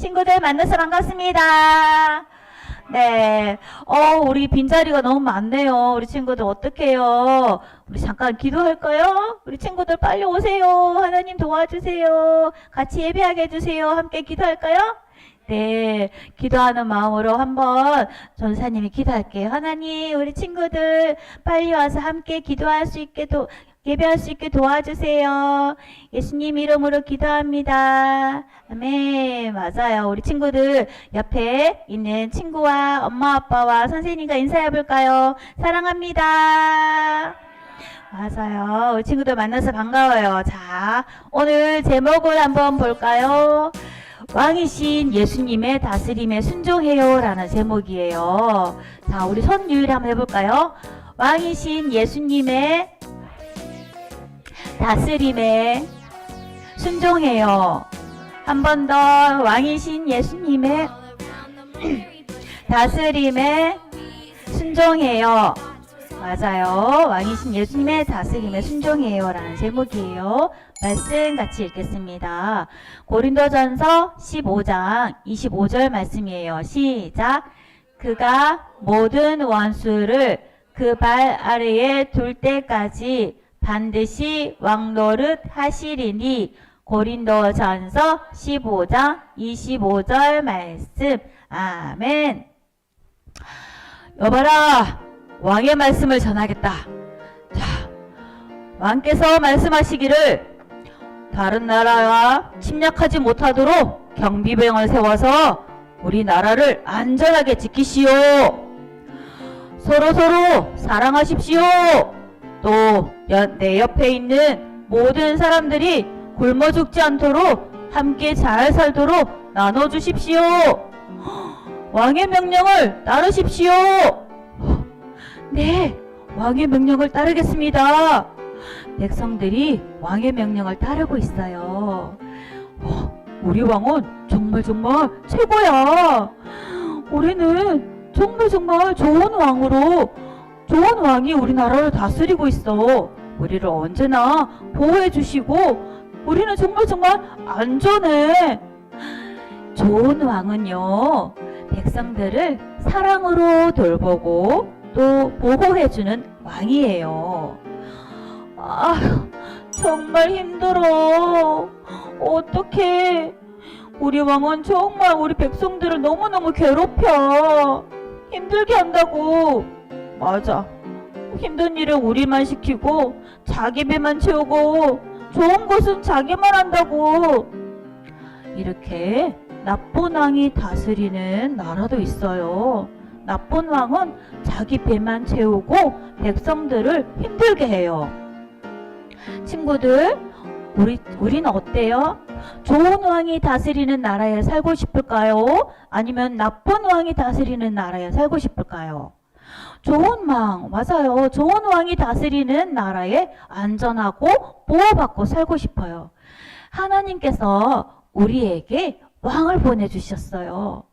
친구들 만나서 반갑습니다. 네. 어, 우리 빈자리가 너무 많네요. 우리 친구들 어떡해요? 우리 잠깐 기도할까요? 우리 친구들 빨리 오세요. 하나님 도와주세요. 같이 예배하게 해주세요. 함께 기도할까요? 네. 기도하는 마음으로 한번 전사님이 기도할게요. 하나님, 우리 친구들 빨리 와서 함께 기도할 수 있게 도, 예배할 수 있게 도와주세요. 예수님 이름으로 기도합니다. 아멘. 맞아요. 우리 친구들 옆에 있는 친구와 엄마 아빠와 선생님과 인사해 볼까요? 사랑합니다. 맞아요. 우리 친구들 만나서 반가워요. 자, 오늘 제목을 한번 볼까요? 왕이신 예수님의 다스림에 순종해요 라는 제목이에요. 자, 우리 손유일 한번 해볼까요? 왕이신 예수님의 다스림에 순종해요. 한 번 더 왕이신 예수님의 다스림에 순종해요. 맞아요. 왕이신 예수님의 다스림에 순종해요. 라는 제목이에요. 말씀 같이 읽겠습니다. 고린도전서 15장 25절 말씀이에요. 시작. 그가 모든 원수를 그 발 아래에 둘 때까지 반드시 왕노릇 하시리니 고린도전서 15장 25절 말씀. 아멘. 여봐라. 왕의 말씀을 전하겠다. 자, 왕께서 말씀하시기를 다른 나라와 침략하지 못하도록 경비병을 세워서 우리 나라를 안전하게 지키시오. 서로 서로 사랑하십시오. 또 내 옆에 있는 모든 사람들이 굶어 죽지 않도록 함께 잘 살도록 나눠 주십시오. 왕의 명령을 따르십시오. 네, 왕의 명령을 따르겠습니다. 백성들이 왕의 명령을 따르고 있어요. 어, 우리 왕은 정말 정말 최고야. 우리는 정말 정말 좋은 왕으로 좋은 왕이 우리나라를 다스리고 있어. 우리를 언제나 보호해 주시고 우리는 정말 정말 안전해. 좋은 왕은요, 백성들을 사랑으로 돌보고 또 보호해주는 왕이에요. 아, 정말 힘들어. 어떡해. 우리 왕은 정말 우리 백성들을 너무너무 괴롭혀. 힘들게 한다고. 맞아. 힘든 일은 우리만 시키고, 자기 배만 채우고, 좋은 것은 자기만 한다고. 이렇게 나쁜 왕이 다스리는 나라도 있어요. 나쁜 왕은 자기 배만 채우고 백성들을 힘들게 해요. 친구들, 우리, 우리는 어때요? 좋은 왕이 다스리는 나라에 살고 싶을까요? 아니면 나쁜 왕이 다스리는 나라에 살고 싶을까요? 좋은 왕, 맞아요. 좋은 왕이 다스리는 나라에 안전하고 보호받고 살고 싶어요. 하나님께서 우리에게 왕을 보내주셨어요.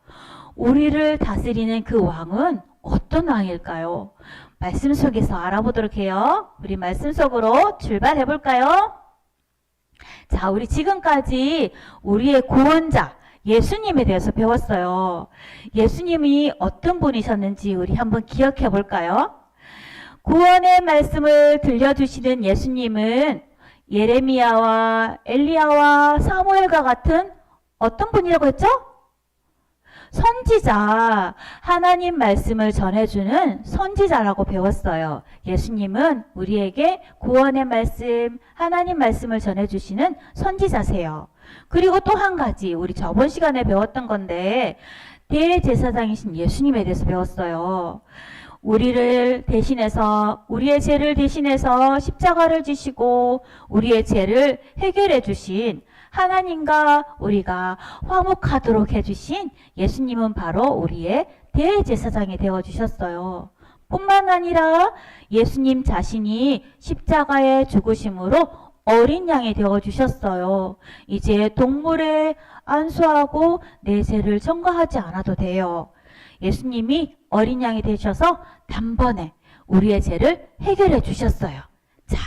우리를 다스리는 그 왕은 어떤 왕일까요? 말씀 속에서 알아보도록 해요. 우리 말씀 속으로 출발해 볼까요? 자, 우리 지금까지 우리의 구원자, 예수님에 대해서 배웠어요. 예수님이 어떤 분이셨는지 우리 한번 기억해 볼까요? 구원의 말씀을 들려주시는 예수님은 예레미야와 엘리야와 사무엘과 같은 어떤 분이라고 했죠? 선지자, 하나님 말씀을 전해주는 선지자라고 배웠어요. 예수님은 우리에게 구원의 말씀, 하나님 말씀을 전해주시는 선지자세요. 그리고 또 한 가지, 우리 저번 시간에 배웠던 건데, 대제사장이신 예수님에 대해서 배웠어요. 우리를 대신해서, 우리의 죄를 대신해서 십자가를 지시고, 우리의 죄를 해결해 주신 하나님과 우리가 화목하도록 해주신 예수님은 바로 우리의 대제사장이 되어 주셨어요. 뿐만 아니라 예수님 자신이 십자가에 죽으심으로 어린 양이 되어 주셨어요. 이제 동물에 안수하고 내 죄를 청구하지 않아도 돼요. 예수님이 어린 양이 되셔서 단번에 우리의 죄를 해결해 주셨어요. 자,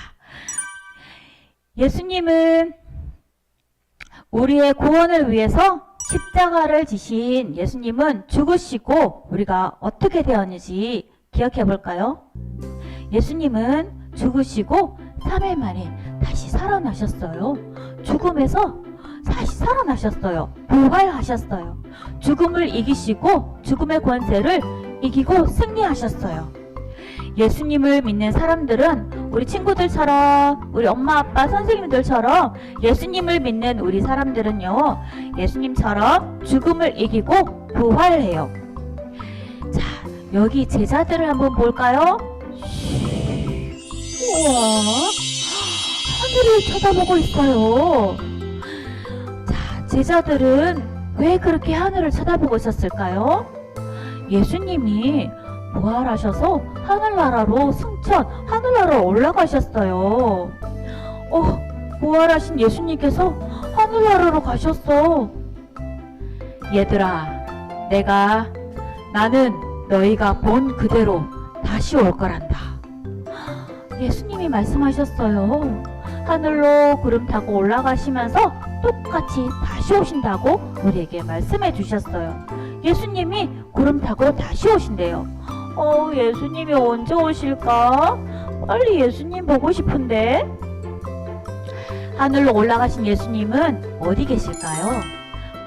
예수님은 우리의 구원을 위해서 십자가를 지신 예수님은 죽으시고 우리가 어떻게 되었는지 기억해 볼까요? 예수님은 죽으시고 3일 만에 다시 살아나셨어요. 죽음에서 다시 살아나셨어요. 부활하셨어요. 죽음을 이기시고 죽음의 권세를 이기고 승리하셨어요. 예수님을 믿는 사람들은 우리 친구들처럼 우리 엄마 아빠 선생님들처럼 예수님을 믿는 우리 사람들은요 예수님처럼 죽음을 이기고 부활해요. 자 여기 제자들을 한번 볼까요? 우와 하늘을 쳐다보고 있어요. 자 제자들은 왜 그렇게 하늘을 쳐다보고 있었을까요? 예수님이 부활하셔서 하늘나라로 승천, 하늘나라로 올라가셨어요. 어, 부활하신 예수님께서 하늘나라로 가셨어. 얘들아, 내가, 나는 너희가 본 그대로 다시 올 거란다. 예수님이 말씀하셨어요. 하늘로 구름 타고 올라가시면서 똑같이 다시 오신다고 우리에게 말씀해 주셨어요. 예수님이 구름 타고 다시 오신대요. 어, 예수님이 언제 오실까? 빨리 예수님 보고 싶은데. 하늘로 올라가신 예수님은 어디 계실까요?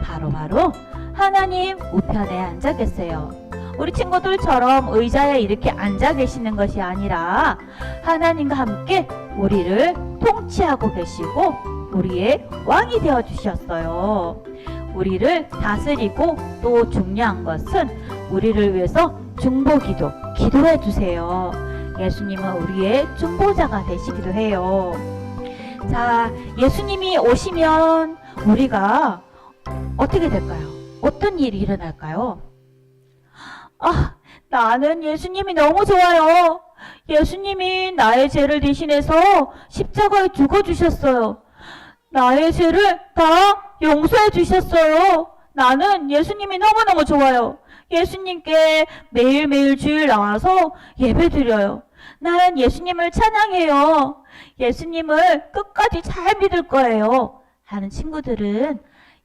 바로 바로 하나님 우편에 앉아 계세요. 우리 친구들처럼 의자에 이렇게 앉아 계시는 것이 아니라 하나님과 함께 우리를 통치하고 계시고 우리의 왕이 되어 주셨어요. 우리를 다스리고 또 중요한 것은 우리를 위해서 중보기도 기도해 주세요. 예수님은 우리의 중보자가 되시기도 해요. 자, 예수님이 오시면 우리가 어떻게 될까요? 어떤 일이 일어날까요? 아, 나는 예수님이 너무 좋아요. 예수님이 나의 죄를 대신해서 십자가에 죽어주셨어요. 나의 죄를 다 용서해 주셨어요. 나는 예수님이 너무너무 좋아요. 예수님께 매일매일 주일 나와서 예배 드려요. 나는 예수님을 찬양해요. 예수님을 끝까지 잘 믿을 거예요. 하는 친구들은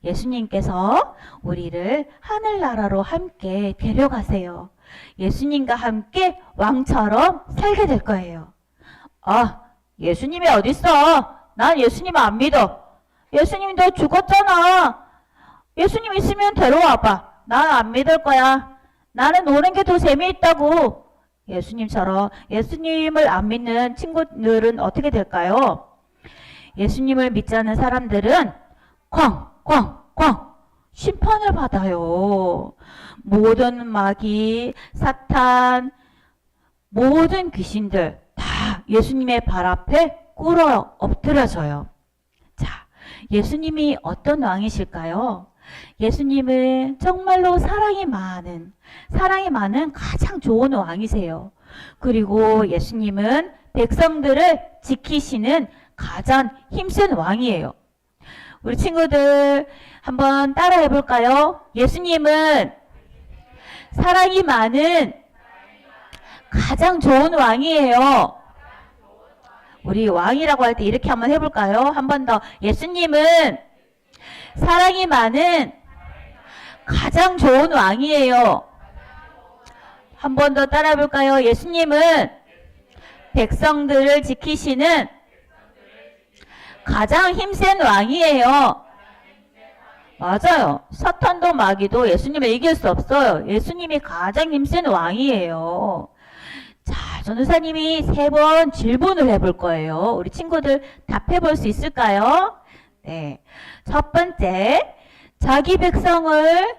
예수님께서 우리를 하늘나라로 함께 데려가세요. 예수님과 함께 왕처럼 살게 될 거예요. 아, 예수님이 어딨어? 난 예수님 안 믿어. 예수님이 너 죽었잖아. 예수님 있으면 데려와봐. 난 안 믿을 거야. 나는 노는 게 더 재미있다고. 예수님처럼 예수님을 안 믿는 친구들은 어떻게 될까요? 예수님을 믿지 않는 사람들은 쾅, 쾅, 쾅 심판을 받아요. 모든 마귀, 사탄, 모든 귀신들 다 예수님의 발 앞에 꿇어 엎드려져요. 자, 예수님이 어떤 왕이실까요? 예수님은 정말로 사랑이 많은, 사랑이 많은 가장 좋은 왕이세요. 그리고 예수님은 백성들을 지키시는 가장 힘센 왕이에요. 우리 친구들 한번 따라해 볼까요? 예수님은 사랑이 많은 가장 좋은 왕이에요. 우리 왕이라고 할 때 이렇게 한번 해볼까요? 한 번 더. 예수님은 사랑이 많은 가장 좋은 왕이에요. 한 번 더 따라해 볼까요? 예수님은 백성들을 지키시는 가장 힘센 왕이에요. 맞아요. 사탄도 마귀도 예수님을 이길 수 없어요. 예수님이 가장 힘센 왕이에요. 자, 전도사님이 세 번 질문을 해볼 거예요. 우리 친구들 답해 볼 수 있을까요? 네. 첫 번째, 자기 백성을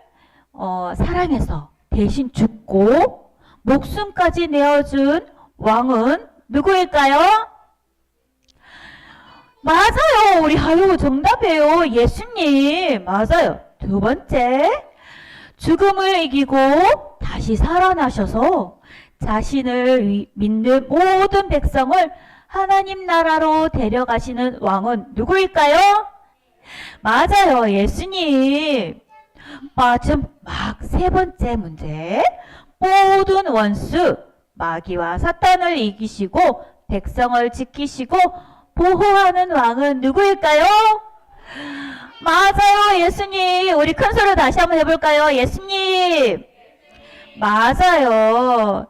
어, 사랑해서 대신 죽고 목숨까지 내어준 왕은 누구일까요? 맞아요. 우리 하유 정답이에요. 예수님. 맞아요. 두 번째, 죽음을 이기고 다시 살아나셔서 자신을 위- 믿는 모든 백성을 하나님 나라로 데려가시는 왕은 누구일까요? 맞아요. 예수님. 마지막 세 번째 문제. 모든 원수, 마귀와 사탄을 이기시고 백성을 지키시고 보호하는 왕은 누구일까요? 맞아요, 예수님. 우리 큰 소리로 다시 한번 해볼까요? 예수님. 맞아요.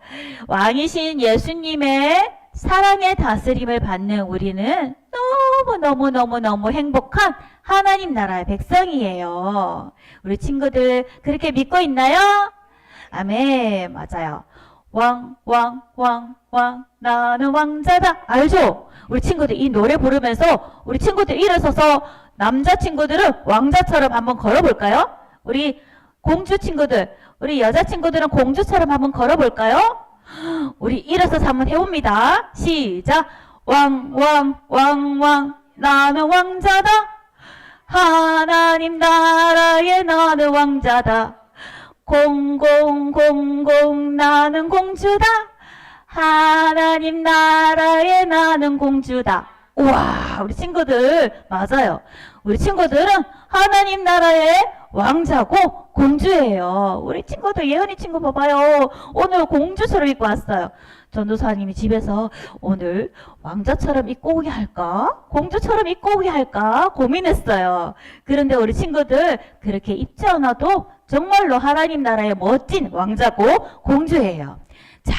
왕이신 예수님의 사랑의 다스림을 받는 우리는 너무너무너무너무 행복한 하나님 나라의 백성이에요. 우리 친구들 그렇게 믿고 있나요? 아멘. 맞아요. 왕, 왕, 왕, 왕, 나는 왕자다. 알죠? 우리 친구들 이 노래 부르면서 우리 친구들 일어서서 남자 친구들은 왕자처럼 한번 걸어볼까요? 우리 공주 친구들, 우리 여자 친구들은 공주처럼 한번 걸어볼까요? 우리 일어서서 한번 해봅니다. 시작. 왕, 왕, 왕, 왕, 나는 왕자다. 하나님 나라에 나는 왕자다. 공공, 공공, 나는 공주다. 하나님 나라에 나는 공주다. 우와, 우리 친구들, 맞아요. 우리 친구들은 하나님 나라의 왕자고 공주예요. 우리 친구들, 예은이 친구 봐봐요. 오늘 공주처럼 입고 왔어요. 전도사님이 집에서 오늘 왕자처럼 입고 오게 할까? 공주처럼 입고 오게 할까? 고민했어요. 그런데 우리 친구들, 그렇게 입지 않아도 정말로 하나님 나라의 멋진 왕자고 공주예요. 자,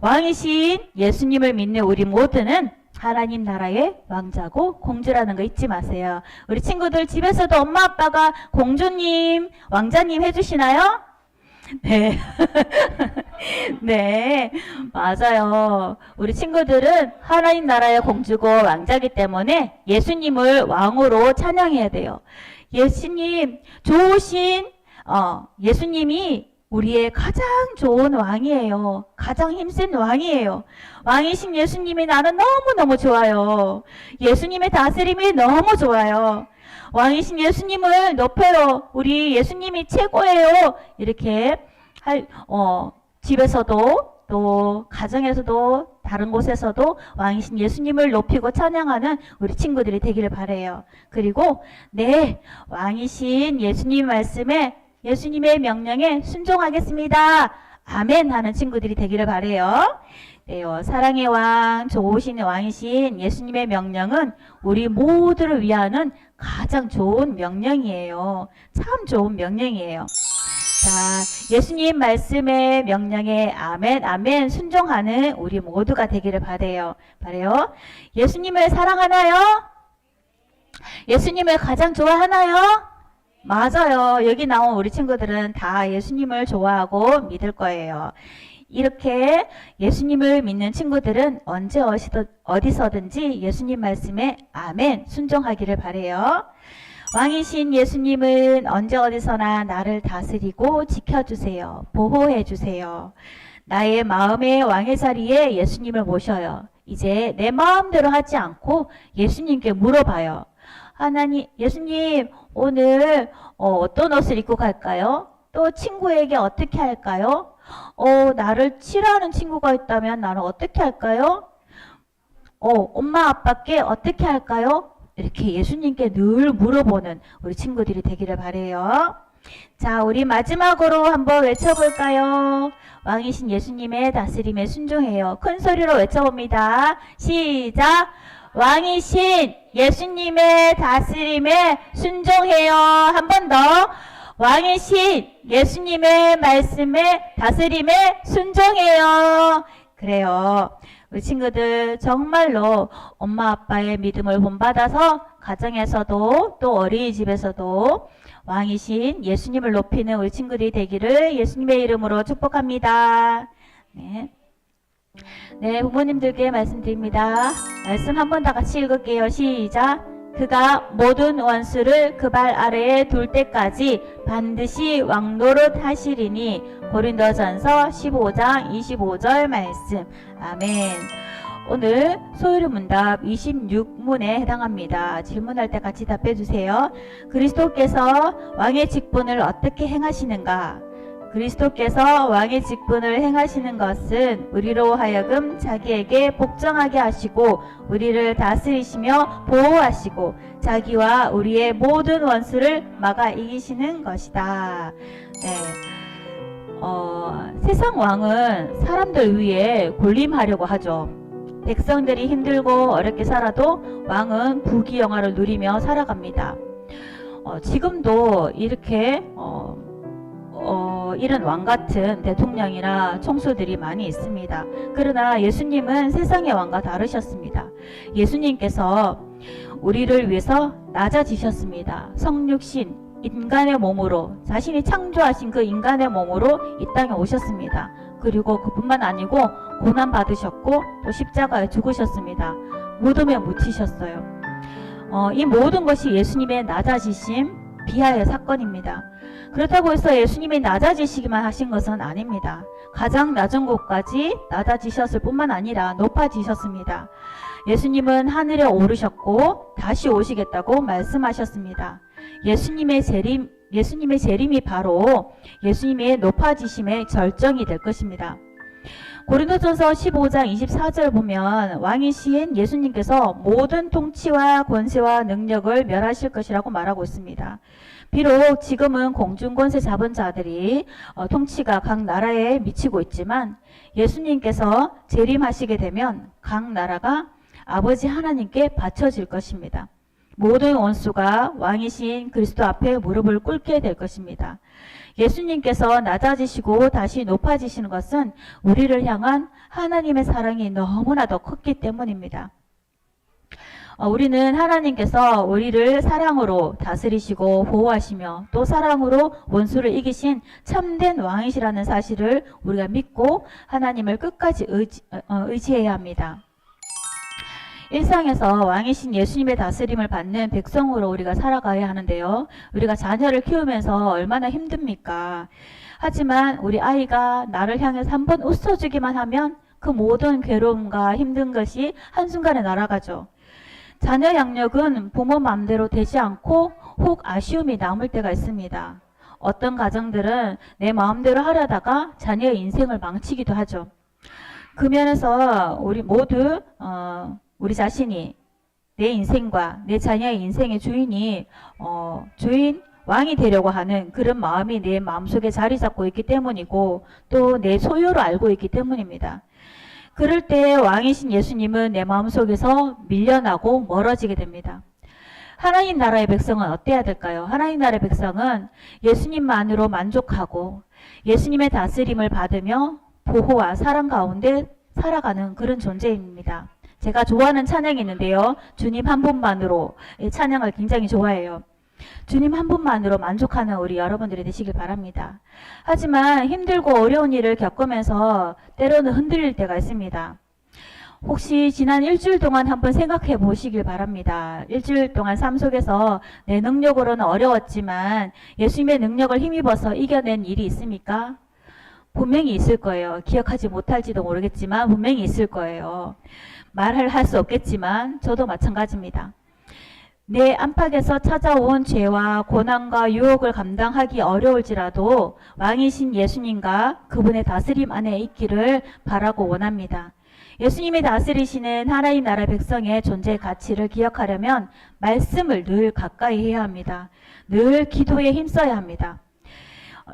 왕이신 예수님을 믿는 우리 모두는 하나님 나라의 왕자고 공주라는 거 잊지 마세요. 우리 친구들 집에서도 엄마 아빠가 공주님, 왕자님 해주시나요? 네. 네, 맞아요. 우리 친구들은 하나님 나라의 공주고 왕자기 때문에 예수님을 왕으로 찬양해야 돼요. 예수님, 좋으신, 어, 예수님이 우리의 가장 좋은 왕이에요. 가장 힘센 왕이에요. 왕이신 예수님이 나는 너무너무 좋아요. 예수님의 다스림이 너무 좋아요. 왕이신 예수님을 높여요. 우리 예수님이 최고예요. 이렇게 할, 어, 집에서도 또 가정에서도 다른 곳에서도 왕이신 예수님을 높이고 찬양하는 우리 친구들이 되기를 바래요. 그리고 네, 왕이신 예수님 말씀에 예수님의 명령에 순종하겠습니다. 아멘 하는 친구들이 되기를 바래요. 네요. 사랑의 왕, 좋으신 왕이신 예수님의 명령은 우리 모두를 위하는 가장 좋은 명령이에요. 참 좋은 명령이에요. 자, 예수님 말씀의 명령에 아멘, 아멘 순종하는 우리 모두가 되기를 바래요. 바래요. 예수님을 사랑하나요? 예수님을 가장 좋아하나요? 맞아요. 여기 나온 우리 친구들은 다 예수님을 좋아하고 믿을 거예요. 이렇게 예수님을 믿는 친구들은 언제 어디서든지 예수님 말씀에 아멘 순종하기를 바래요. 왕이신 예수님은 언제 어디서나 나를 다스리고 지켜주세요. 보호해주세요. 나의 마음의 왕의 자리에 예수님을 모셔요. 이제 내 마음대로 하지 않고 예수님께 물어봐요. 하나님, 예수님, 오늘 어, 떤 옷을 입고 갈까요? 또 친구에게 어떻게 할까요? 어, 나를 싫어하는 친구가 있다면 나는 어떻게 할까요? 어, 엄마 아빠께 어떻게 할까요? 이렇게 예수님께 늘 물어보는 우리 친구들이 되기를 바래요. 자, 우리 마지막으로 한번 외쳐볼까요? 왕이신 예수님의 다스림에 순종해요. 큰 소리로 외쳐봅니다. 시작! 왕이신 예수님의 다스림에 순종해요. 한 번 더. 왕이신 예수님의 말씀에 다스림에 순종해요. 그래요. 우리 친구들 정말로 엄마 아빠의 믿음을 본받아서 가정에서도 또 어린이집에서도 왕이신 예수님을 높이는 우리 친구들이 되기를 예수님의 이름으로 축복합니다. 네. 네, 부모님들께 말씀드립니다. 말씀 한 번 다 같이 읽을게요. 시작. 그가 모든 원수를 그 발 아래에 둘 때까지 반드시 왕노릇 하시리니 고린도전서 15장 25절 말씀. 아멘. 오늘 소유리 문답 26문에 해당합니다. 질문할 때 같이 답해 주세요. 그리스도께서 왕의 직분을 어떻게 행하시는가? 그리스도께서 왕의 직분을 행하시는 것은 우리로 하여금 자기에게 복종하게 하시고 우리를 다스리시며 보호하시고 자기와 우리의 모든 원수를 막아 이기시는 것이다. 네. 어, 세상 왕은 사람들 위에 군림하려고 하죠. 백성들이 힘들고 어렵게 살아도 왕은 부귀영화를 누리며 살아갑니다. 어, 지금도 이렇게 어, 어, 이런 왕 같은 대통령이나 총수들이 많이 있습니다. 그러나 예수님은 세상의 왕과 다르셨습니다. 예수님께서 우리를 위해서 낮아지셨습니다. 성육신, 인간의 몸으로, 자신이 창조하신 그 인간의 몸으로 이 땅에 오셨습니다. 그리고 그뿐만 아니고 고난 받으셨고 또 십자가에 죽으셨습니다. 무덤에 묻히셨어요. 어, 이 모든 것이 예수님의 낮아지심, 비하의 사건입니다. 그렇다고 해서 예수님이 낮아지시기만 하신 것은 아닙니다. 가장 낮은 곳까지 낮아지셨을 뿐만 아니라 높아지셨습니다. 예수님은 하늘에 오르셨고 다시 오시겠다고 말씀하셨습니다. 예수님의 재림, 예수님의 재림이 바로 예수님의 높아지심의 절정이 될 것입니다. 고린도전서 15장 24절 보면 왕이신 예수님께서 모든 통치와 권세와 능력을 멸하실 것이라고 말하고 있습니다. 비록 지금은 공중권세 잡은 자들이 어, 통치가 각 나라에 미치고 있지만 예수님께서 재림하시게 되면 각 나라가 아버지 하나님께 바쳐질 것입니다. 모든 원수가 왕이신 그리스도 앞에 무릎을 꿇게 될 것입니다. 예수님께서 낮아지시고 다시 높아지시는 것은 우리를 향한 하나님의 사랑이 너무나도 컸기 때문입니다. 어, 우리는 하나님께서 우리를 사랑으로 다스리시고 보호하시며 또 사랑으로 원수를 이기신 참된 왕이시라는 사실을 우리가 믿고 하나님을 끝까지 의지, 어, 의지해야 합니다. 일상에서 왕이신 예수님의 다스림을 받는 백성으로 우리가 살아가야 하는데요. 우리가 자녀를 키우면서 얼마나 힘듭니까? 하지만 우리 아이가 나를 향해서 한 번 웃어주기만 하면 그 모든 괴로움과 힘든 것이 한순간에 날아가죠. 자녀 양육은 부모 마음대로 되지 않고 혹 아쉬움이 남을 때가 있습니다. 어떤 가정들은 내 마음대로 하려다가 자녀의 인생을 망치기도 하죠. 그 면에서 우리 모두 어, 우리 자신이 내 인생과 내 자녀의 인생의 주인이 어, 주인 왕이 되려고 하는 그런 마음이 내 마음속에 자리 잡고 있기 때문이고 또 내 소유로 알고 있기 때문입니다. 그럴 때 왕이신 예수님은 내 마음속에서 밀려나고 멀어지게 됩니다. 하나님 나라의 백성은 어때야 될까요? 하나님 나라의 백성은 예수님만으로 만족하고 예수님의 다스림을 받으며 보호와 사랑 가운데 살아가는 그런 존재입니다. 제가 좋아하는 찬양이 있는데요. 주님 한 분만으로 이 찬양을 굉장히 좋아해요. 주님 한 분만으로 만족하는 우리 여러분들이 되시길 바랍니다. 하지만 힘들고 어려운 일을 겪으면서 때로는 흔들릴 때가 있습니다. 혹시 지난 일주일 동안 한번 생각해 보시길 바랍니다. 일주일 동안 삶 속에서 내 능력으로는 어려웠지만 예수님의 능력을 힘입어서 이겨낸 일이 있습니까? 분명히 있을 거예요. 기억하지 못할지도 모르겠지만 분명히 있을 거예요. 말을 할 수 없겠지만 저도 마찬가지입니다. 내 안팎에서 찾아온 죄와 고난과 유혹을 감당하기 어려울지라도 왕이신 예수님과 그분의 다스림 안에 있기를 바라고 원합니다. 예수님이 다스리시는 하나님 나라 백성의 존재 가치를 기억하려면 말씀을 늘 가까이 해야 합니다. 늘 기도에 힘써야 합니다.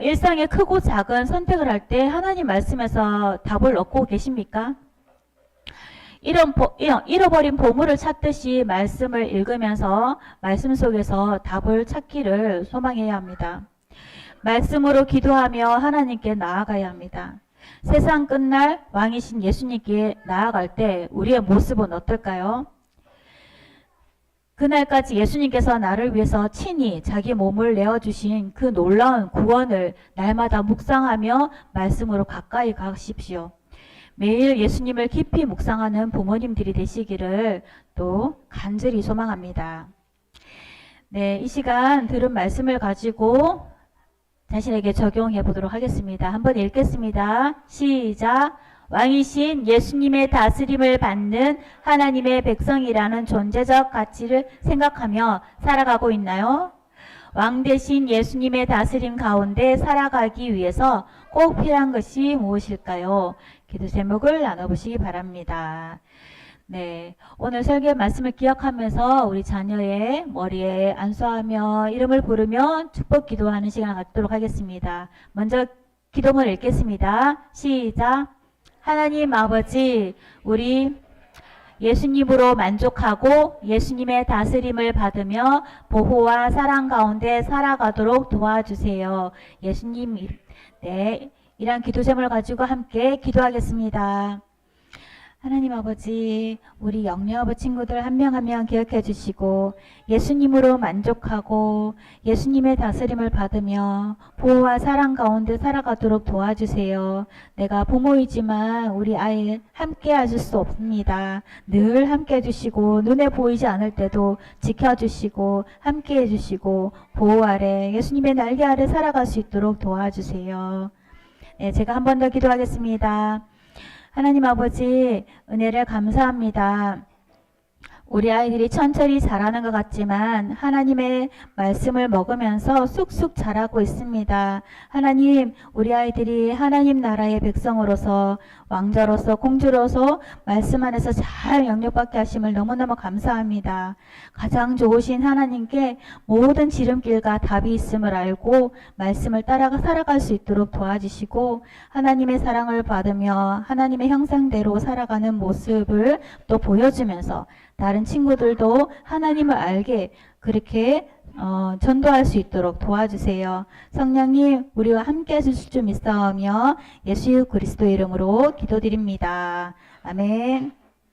일상의 크고 작은 선택을 할 때 하나님 말씀에서 답을 얻고 계십니까? 잃어버린 보물을 찾듯이 말씀을 읽으면서 말씀 속에서 답을 찾기를 소망해야 합니다. 말씀으로 기도하며 하나님께 나아가야 합니다. 세상 끝날 왕이신 예수님께 나아갈 때 우리의 모습은 어떨까요? 그날까지 예수님께서 나를 위해서 친히 자기 몸을 내어주신 그 놀라운 구원을 날마다 묵상하며 말씀으로 가까이 가십시오. 매일 예수님을 깊이 묵상하는 부모님들이 되시기를 또 간절히 소망합니다. 네, 이 시간 들은 말씀을 가지고 자신에게 적용해 보도록 하겠습니다. 한번 읽겠습니다. 시작. 왕이신 예수님의 다스림을 받는 하나님의 백성이라는 존재적 가치를 생각하며 살아가고 있나요? 왕 대신 예수님의 다스림 가운데 살아가기 위해서 꼭 필요한 것이 무엇일까요? 기도 제목을 나눠보시기 바랍니다. 네. 오늘 설교 말씀을 기억하면서 우리 자녀의 머리에 안수하며 이름을 부르며 축복 기도하는 시간을 갖도록 하겠습니다. 먼저 기도문 읽겠습니다. 시작. 하나님 아버지, 우리 예수님으로 만족하고 예수님의 다스림을 받으며 보호와 사랑 가운데 살아가도록 도와주세요. 예수님, 이- 네, 이런 기도 제목을 가지고 함께 기도하겠습니다. 하나님 아버지, 우리 영녀아버 친구들 한 명 한 명 기억해 주시고 예수님으로 만족하고 예수님의 다스림을 받으며 보호와 사랑 가운데 살아가도록 도와주세요. 내가 부모이지만 우리 아이 함께 하실 수 없습니다. 늘 함께 해주시고 눈에 보이지 않을 때도 지켜주시고 함께 해주시고 보호 아래 예수님의 날개 아래 살아갈 수 있도록 도와주세요. 네, 제가 한 번 더 기도하겠습니다. 하나님 아버지 은혜를 감사합니다. 우리 아이들이 천천히 자라는 것 같지만 하나님의 말씀을 먹으면서 쑥쑥 자라고 있습니다. 하나님, 우리 아이들이 하나님 나라의 백성으로서 왕자로서 공주로서 말씀 안에서 잘 영역받게 하심을 너무너무 감사합니다. 가장 좋으신 하나님께 모든 지름길과 답이 있음을 알고 말씀을 따라가 살아갈 수 있도록 도와주시고 하나님의 사랑을 받으며 하나님의 형상대로 살아가는 모습을 또 보여주면서 다른 친구들도 하나님을 알게 그렇게 어, 전도할 수 있도록 도와주세요. 성령님, 우리와 함께 하실 수 좀 있사오며 예수 그리스도 이름으로 기도드립니다. 아멘.